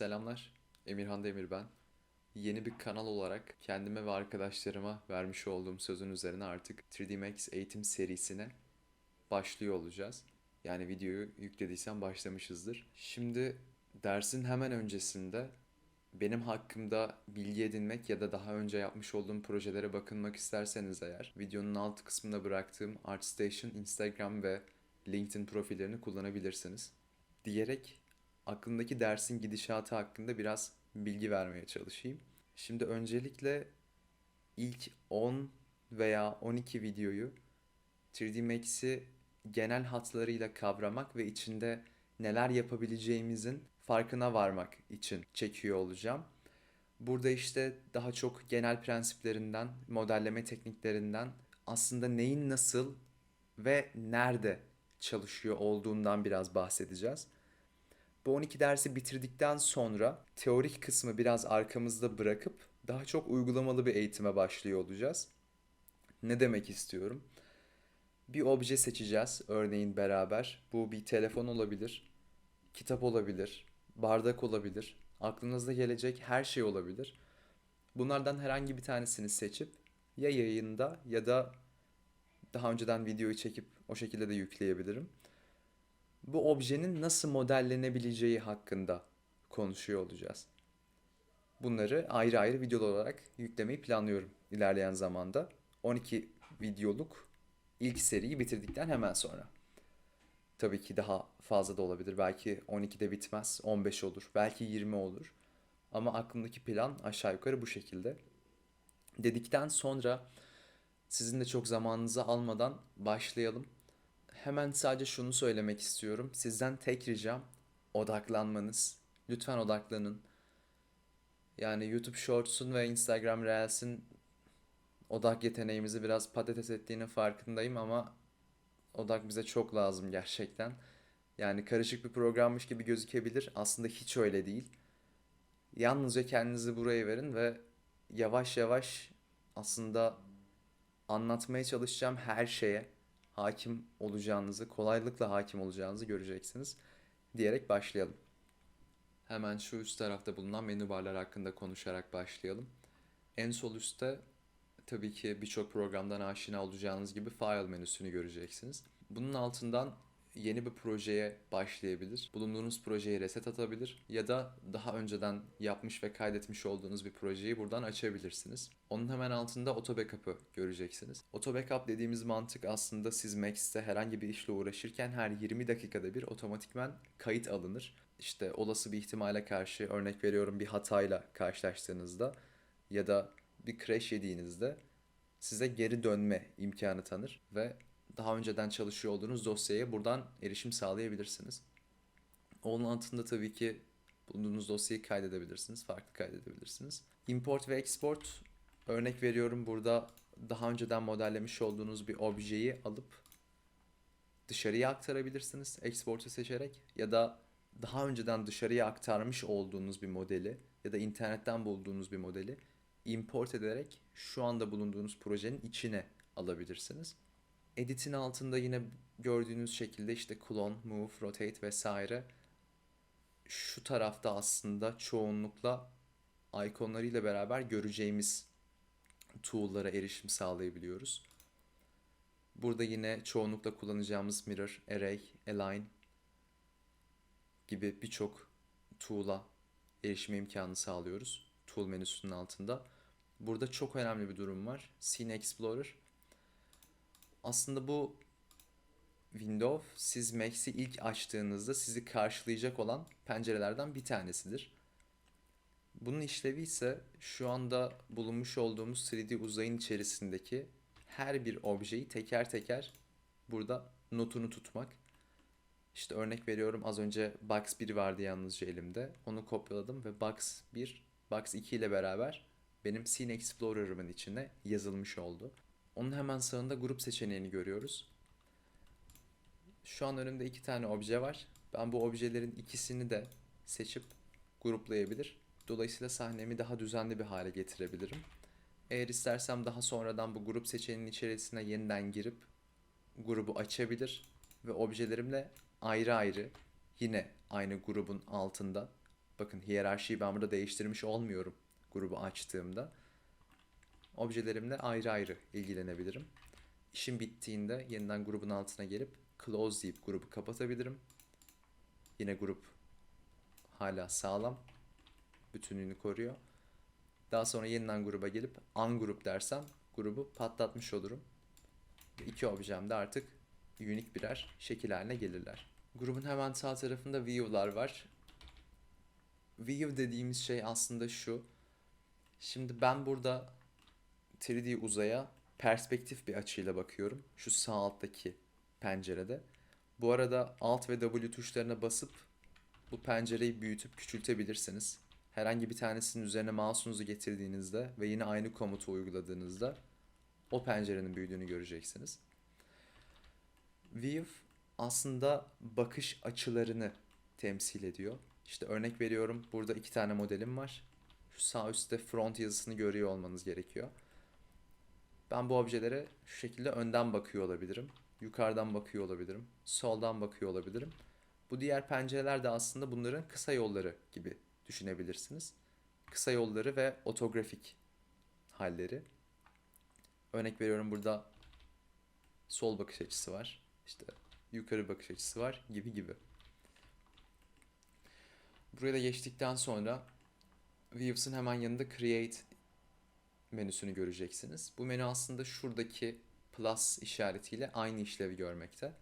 Selamlar. Emirhan Demir ben. Yeni bir kanal olarak kendime ve arkadaşlarıma vermiş olduğum sözün üzerine artık 3D Max eğitim serisine başlıyor olacağız. Yani videoyu yüklediysen başlamışızdır. Şimdi dersin hemen öncesinde benim hakkımda bilgi edinmek ya da daha önce yapmış olduğum projelere bakınmak isterseniz eğer videonun alt kısmında bıraktığım ArtStation Instagram ve LinkedIn profillerini kullanabilirsiniz. Diyerek aklımdaki dersin gidişatı hakkında biraz bilgi vermeye çalışayım. Şimdi öncelikle ilk 10 veya 12 videoyu 3D Max'i genel hatlarıyla kavramak ve içinde neler yapabileceğimizin farkına varmak için çekiyor olacağım. Burada işte daha çok genel prensiplerinden, modelleme tekniklerinden aslında neyin nasıl ve nerede çalışıyor olduğundan biraz bahsedeceğiz. Bu 12 dersi bitirdikten sonra teorik kısmı biraz arkamızda bırakıp daha çok uygulamalı bir eğitime başlıyor olacağız. Ne demek istiyorum? Bir obje seçeceğiz örneğin beraber. Bu bir telefon olabilir, kitap olabilir, bardak olabilir, aklınıza gelecek her şey olabilir. Bunlardan herhangi bir tanesini seçip ya yayında ya da daha önceden videoyu çekip o şekilde de yükleyebilirim. Bu objenin nasıl modellenebileceği hakkında konuşuyor olacağız. Bunları ayrı ayrı videolar olarak yüklemeyi planlıyorum ilerleyen zamanda. 12 videoluk ilk seriyi bitirdikten hemen sonra. Tabii ki daha fazla da olabilir. Belki 12'de bitmez, 15 olur, belki 20 olur. Ama aklımdaki plan aşağı yukarı bu şekilde. Dedikten sonra sizin de çok zamanınızı almadan başlayalım. Hemen sadece şunu söylemek istiyorum. Sizden tek ricam odaklanmanız. Lütfen odaklanın. Yani YouTube Shorts'un ve Instagram Reels'in odak yeteneğimizi biraz patates ettiğinin farkındayım ama odak bize çok lazım gerçekten. Yani karışık bir programmış gibi gözükebilir. Aslında hiç öyle değil. Yalnızca kendinizi buraya verin ve yavaş yavaş aslında anlatmaya çalışacağım her şeye hakim olacağınızı, kolaylıkla hakim olacağınızı göreceksiniz diyerek başlayalım. Hemen şu üst tarafta bulunan menü barlar hakkında konuşarak başlayalım. En sol üstte tabii ki birçok programdan aşina olacağınız gibi file menüsünü göreceksiniz. Bunun altından yeni bir projeye başlayabilir, bulunduğunuz projeye reset atabilir ya da daha önceden yapmış ve kaydetmiş olduğunuz bir projeyi buradan açabilirsiniz. Onun hemen altında auto backup'ı göreceksiniz. Auto backup dediğimiz mantık aslında siz Max'te herhangi bir işle uğraşırken her 20 dakikada bir otomatikmen kayıt alınır. İşte olası bir ihtimale karşı örnek veriyorum bir hatayla karşılaştığınızda ya da bir crash yediğinizde size geri dönme imkanı tanır ve daha önceden çalışıyor olduğunuz dosyaya buradan erişim sağlayabilirsiniz. Onun altında tabii ki bulunduğunuz dosyayı kaydedebilirsiniz, farklı kaydedebilirsiniz. Import ve export örnek veriyorum burada daha önceden modellemiş olduğunuz bir objeyi alıp dışarıya aktarabilirsiniz export'u seçerek ya da daha önceden dışarıya aktarmış olduğunuz bir modeli ya da internetten bulduğunuz bir modeli import ederek şu anda bulunduğunuz projenin içine alabilirsiniz. Edit'in altında yine gördüğünüz şekilde işte clone, move, rotate vesaire şu tarafta aslında çoğunlukla ikonlarıyla beraber göreceğimiz tool'lara erişim sağlayabiliyoruz. Burada yine çoğunlukla kullanacağımız mirror, array, align gibi birçok tool'a erişime imkanı sağlıyoruz. Tool menüsünün altında. Burada çok önemli bir durum var. Scene Explorer. Aslında bu window siz Max'i ilk açtığınızda sizi karşılayacak olan pencerelerden bir tanesidir. Bunun işlevi ise şu anda bulunmuş olduğumuz 3D uzayın içerisindeki her bir objeyi teker teker burada notunu tutmak. İşte örnek veriyorum az önce Box 1 vardı yalnızca elimde. Onu kopyaladım ve Box 1, Box 2 ile beraber benim Scene Explorer'ımın içine yazılmış oldu. Onun hemen sağında grup seçeneğini görüyoruz. Şu an önümde iki tane obje var. Ben bu objelerin ikisini de seçip gruplayabilir. Dolayısıyla sahnemi daha düzenli bir hale getirebilirim. Eğer istersem daha sonradan bu grup seçeneğinin içerisine yeniden girip grubu açabilir ve objelerimle ayrı ayrı yine aynı grubun altında Bakın hiyerarşiyi ben burada değiştirmiş olmuyorum grubu açtığımda. Objelerimle ayrı ayrı ilgilenebilirim. İşim bittiğinde yeniden grubun altına gelip close deyip grubu kapatabilirim. Yine grup hala sağlam. Bütünlüğünü koruyor. Daha sonra yeniden gruba gelip ungroup dersem grubu patlatmış olurum. İki objem de artık unique birer şekil haline gelirler. Grubun hemen sağ tarafında view'lar var. View dediğimiz şey aslında şu. Şimdi ben burada 3D uzaya perspektif bir açıyla bakıyorum. Şu sağ alttaki pencerede. Bu arada Alt ve W tuşlarına basıp bu pencereyi büyütüp küçültebilirsiniz. Herhangi bir tanesinin üzerine mouse'unuzu getirdiğinizde ve yine aynı komutu uyguladığınızda o pencerenin büyüdüğünü göreceksiniz. View aslında bakış açılarını temsil ediyor. İşte örnek veriyorum burada iki tane modelim var. Şu sağ üstte front yazısını görüyor olmanız gerekiyor. Ben bu objelere şu şekilde önden bakıyor olabilirim. Yukarıdan bakıyor olabilirim. Soldan bakıyor olabilirim. Bu diğer pencereler de aslında bunların kısa yolları gibi düşünebilirsiniz. Kısa yolları ve otografik halleri. Örnek veriyorum burada sol bakış açısı var. İşte yukarı bakış açısı var gibi gibi. Buraya da geçtikten sonra Views'ın hemen yanında Create menüsünü göreceksiniz. Bu menü aslında şuradaki plus işaretiyle aynı işlevi görmekte.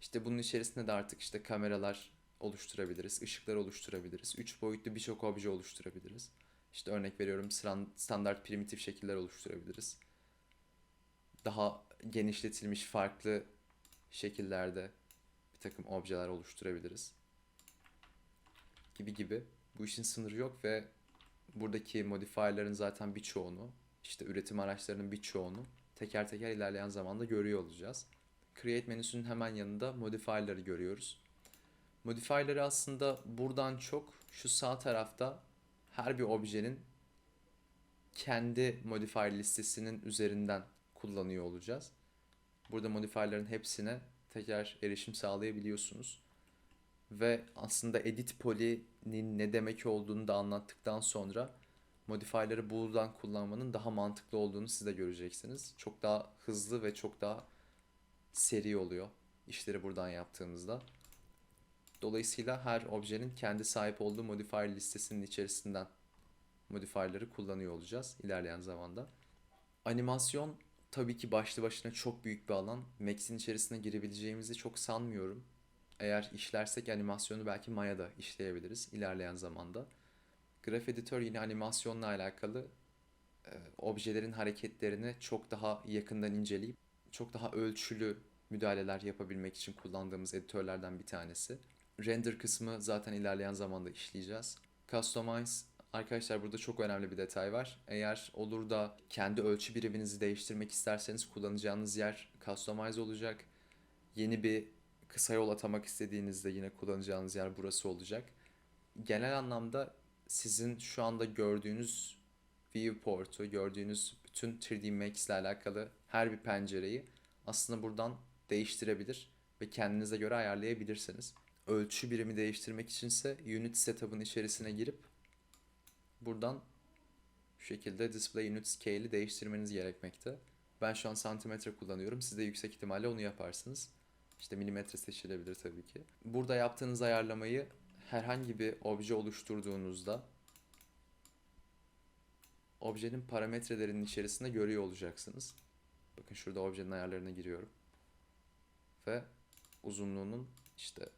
İşte bunun içerisinde de artık işte kameralar oluşturabiliriz, ışıklar oluşturabiliriz, üç boyutlu birçok obje oluşturabiliriz. İşte örnek veriyorum standart primitif şekiller oluşturabiliriz. Daha genişletilmiş farklı şekillerde bir takım objeler oluşturabiliriz. Gibi gibi. Bu işin sınırı yok ve buradaki modifierların zaten birçoğunu, işte üretim araçlarının birçoğunu teker teker ilerleyen zamanda görüyor olacağız. Create menüsünün hemen yanında modifier'ları görüyoruz. Modifier'ları aslında buradan çok şu sağ tarafta her bir objenin kendi modifier listesinin üzerinden kullanıyor olacağız. Burada modifier'ların hepsine tekrar erişim sağlayabiliyorsunuz. Ve aslında edit poly'nin ne demek olduğunu da anlattıktan sonra modifier'ları buradan kullanmanın daha mantıklı olduğunu siz de göreceksiniz. Çok daha hızlı ve çok daha seri oluyor işleri buradan yaptığımızda. Dolayısıyla her objenin kendi sahip olduğu modifier listesinin içerisinden modifier'ları kullanıyor olacağız ilerleyen zamanda. Animasyon tabii ki başlı başına çok büyük bir alan. Max'in içerisine girebileceğimizi çok sanmıyorum. Eğer işlersek animasyonu belki Maya'da işleyebiliriz ilerleyen zamanda. Graph Editor yine animasyonla alakalı e, objelerin hareketlerini çok daha yakından inceleyip çok daha ölçülü müdahaleler yapabilmek için kullandığımız editörlerden bir tanesi. Render kısmı zaten ilerleyen zamanda işleyeceğiz. Customize Arkadaşlar burada çok önemli bir detay var. Eğer olur da kendi ölçü biriminizi değiştirmek isterseniz kullanacağınız yer Customize olacak. Yeni bir kısa yol atamak istediğinizde yine kullanacağınız yer burası olacak. Genel anlamda sizin şu anda gördüğünüz viewport'u, gördüğünüz bütün 3D Max ile alakalı her bir pencereyi aslında buradan değiştirebilir ve kendinize göre ayarlayabilirsiniz. Ölçü birimi değiştirmek içinse Unit Setup'ın içerisine girip buradan şu şekilde Display Unit Scale'i değiştirmeniz gerekmekte. Ben şu an santimetre kullanıyorum. Siz de yüksek ihtimalle onu yaparsınız. İşte milimetre seçilebilir tabii ki. Burada yaptığınız ayarlamayı herhangi bir obje oluşturduğunuzda objenin parametrelerinin içerisinde görüyor olacaksınız. Bakın şurada objenin ayarlarına giriyorum. Ve uzunluğunun işte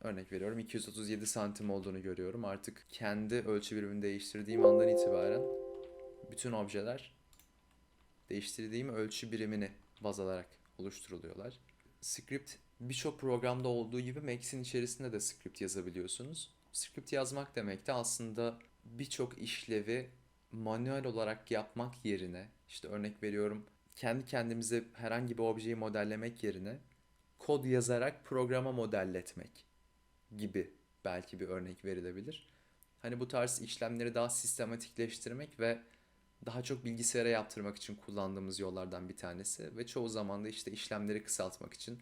örnek veriyorum 237 santim olduğunu görüyorum. Artık kendi ölçü birimini değiştirdiğim andan itibaren bütün objeler değiştirdiğim ölçü birimini baz alarak oluşturuluyorlar. Script birçok programda olduğu gibi Max'in içerisinde de script yazabiliyorsunuz. Script yazmak demek de aslında birçok işlevi manuel olarak yapmak yerine işte örnek veriyorum kendi kendimize herhangi bir objeyi modellemek yerine kod yazarak programa modelletmek gibi belki bir örnek verilebilir. Hani bu tarz işlemleri daha sistematikleştirmek ve daha çok bilgisayara yaptırmak için kullandığımız yollardan bir tanesi ve çoğu zaman da işte işlemleri kısaltmak için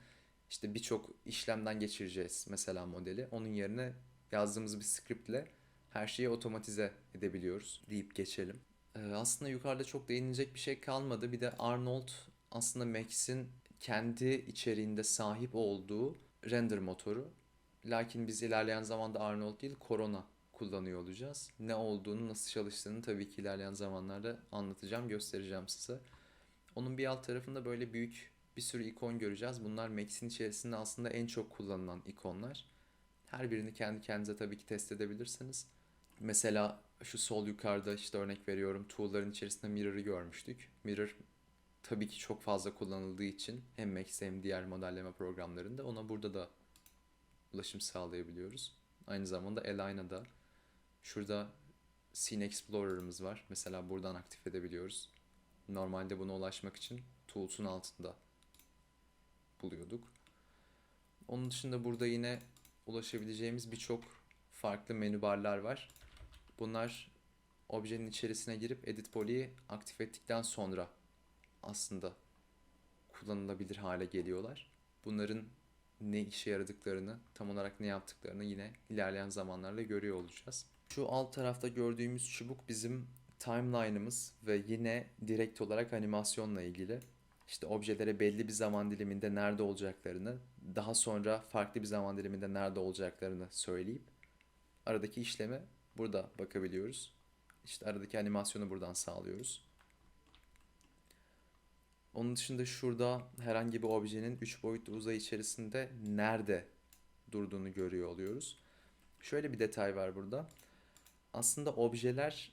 işte birçok işlemden geçireceğiz mesela modeli. Onun yerine yazdığımız bir scriptle her şeyi otomatize edebiliyoruz deyip geçelim. Ee, aslında yukarıda çok değinilecek bir şey kalmadı. Bir de Arnold aslında Max'in kendi içeriğinde sahip olduğu render motoru. Lakin biz ilerleyen zamanda Arnold değil Corona kullanıyor olacağız. Ne olduğunu, nasıl çalıştığını tabii ki ilerleyen zamanlarda anlatacağım, göstereceğim size. Onun bir alt tarafında böyle büyük bir sürü ikon göreceğiz. Bunlar Max'in içerisinde aslında en çok kullanılan ikonlar. Her birini kendi kendinize tabii ki test edebilirsiniz. Mesela şu sol yukarıda işte örnek veriyorum tool'ların içerisinde mirror'ı görmüştük. Mirror tabii ki çok fazla kullanıldığı için hem Max'te hem diğer modelleme programlarında ona burada da ulaşım sağlayabiliyoruz. Aynı zamanda Aligna'da şurada Scene Explorer'ımız var. Mesela buradan aktif edebiliyoruz. Normalde buna ulaşmak için Tools'un altında buluyorduk. Onun dışında burada yine ulaşabileceğimiz birçok farklı menü barlar var. Bunlar objenin içerisine girip Edit Poly'yi aktif ettikten sonra aslında kullanılabilir hale geliyorlar. Bunların ne işe yaradıklarını, tam olarak ne yaptıklarını yine ilerleyen zamanlarda görüyor olacağız. Şu alt tarafta gördüğümüz çubuk bizim timeline'ımız ve yine direkt olarak animasyonla ilgili. İşte objelere belli bir zaman diliminde nerede olacaklarını, daha sonra farklı bir zaman diliminde nerede olacaklarını söyleyip aradaki işleme burada bakabiliyoruz. İşte aradaki animasyonu buradan sağlıyoruz. Onun dışında şurada herhangi bir objenin 3 boyutlu uzay içerisinde nerede durduğunu görüyor oluyoruz. Şöyle bir detay var burada. Aslında objeler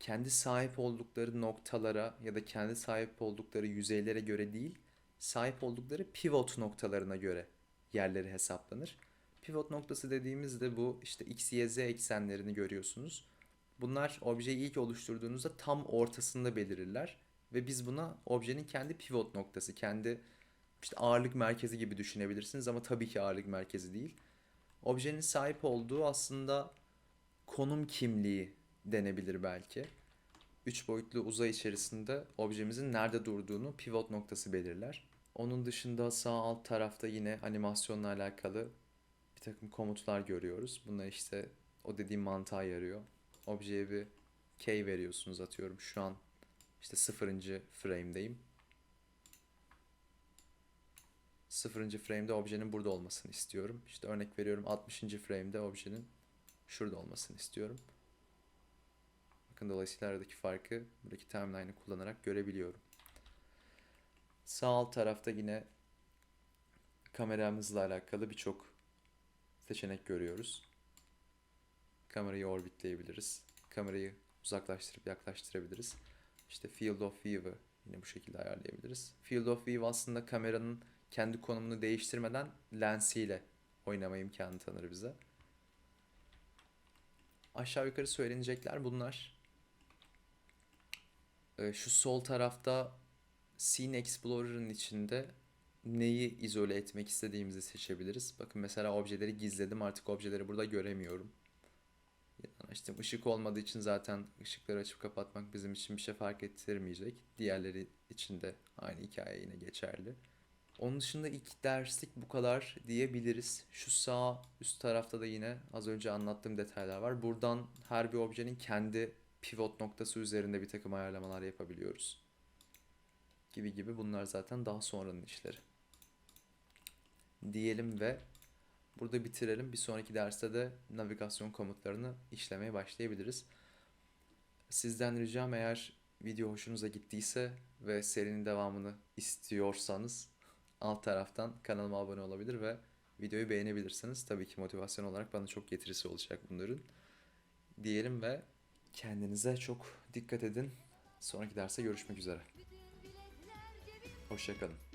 kendi sahip oldukları noktalara ya da kendi sahip oldukları yüzeylere göre değil, sahip oldukları pivot noktalarına göre yerleri hesaplanır. Pivot noktası dediğimizde bu işte x, y, z eksenlerini görüyorsunuz. Bunlar objeyi ilk oluşturduğunuzda tam ortasında belirirler ve biz buna objenin kendi pivot noktası, kendi işte ağırlık merkezi gibi düşünebilirsiniz ama tabii ki ağırlık merkezi değil. Objenin sahip olduğu aslında konum kimliği denebilir belki. Üç boyutlu uzay içerisinde objemizin nerede durduğunu pivot noktası belirler. Onun dışında sağ alt tarafta yine animasyonla alakalı bir takım komutlar görüyoruz. Bunlar işte o dediğim mantığa yarıyor. Objeye bir key veriyorsunuz atıyorum. Şu an işte sıfırıncı frame'deyim. Sıfırıncı frame'de objenin burada olmasını istiyorum. İşte örnek veriyorum 60. frame'de objenin şurada olmasını istiyorum. Bakın dolayısıyla aradaki farkı buradaki timeline'ı kullanarak görebiliyorum. Sağ alt tarafta yine kameramızla alakalı birçok seçenek görüyoruz. Kamerayı orbitleyebiliriz. Kamerayı uzaklaştırıp yaklaştırabiliriz. İşte Field of View'ı yine bu şekilde ayarlayabiliriz. Field of View aslında kameranın kendi konumunu değiştirmeden lensiyle oynama imkanı tanır bize. Aşağı yukarı söylenecekler bunlar. Ee, şu sol tarafta Scene Explorer'ın içinde neyi izole etmek istediğimizi seçebiliriz. Bakın mesela objeleri gizledim artık objeleri burada göremiyorum. İşte ışık olmadığı için zaten ışıkları açıp kapatmak bizim için bir şey fark ettirmeyecek. Diğerleri için de aynı hikaye yine geçerli. Onun dışında ilk derslik bu kadar diyebiliriz. Şu sağ üst tarafta da yine az önce anlattığım detaylar var. Buradan her bir objenin kendi pivot noktası üzerinde bir takım ayarlamalar yapabiliyoruz. Gibi gibi bunlar zaten daha sonranın işleri. Diyelim ve burada bitirelim. Bir sonraki derste de navigasyon komutlarını işlemeye başlayabiliriz. Sizden ricam eğer video hoşunuza gittiyse ve serinin devamını istiyorsanız alt taraftan kanalıma abone olabilir ve videoyu beğenebilirsiniz. Tabii ki motivasyon olarak bana çok getirisi olacak bunların. Diyelim ve kendinize çok dikkat edin. Sonraki derste görüşmek üzere. Hoşçakalın.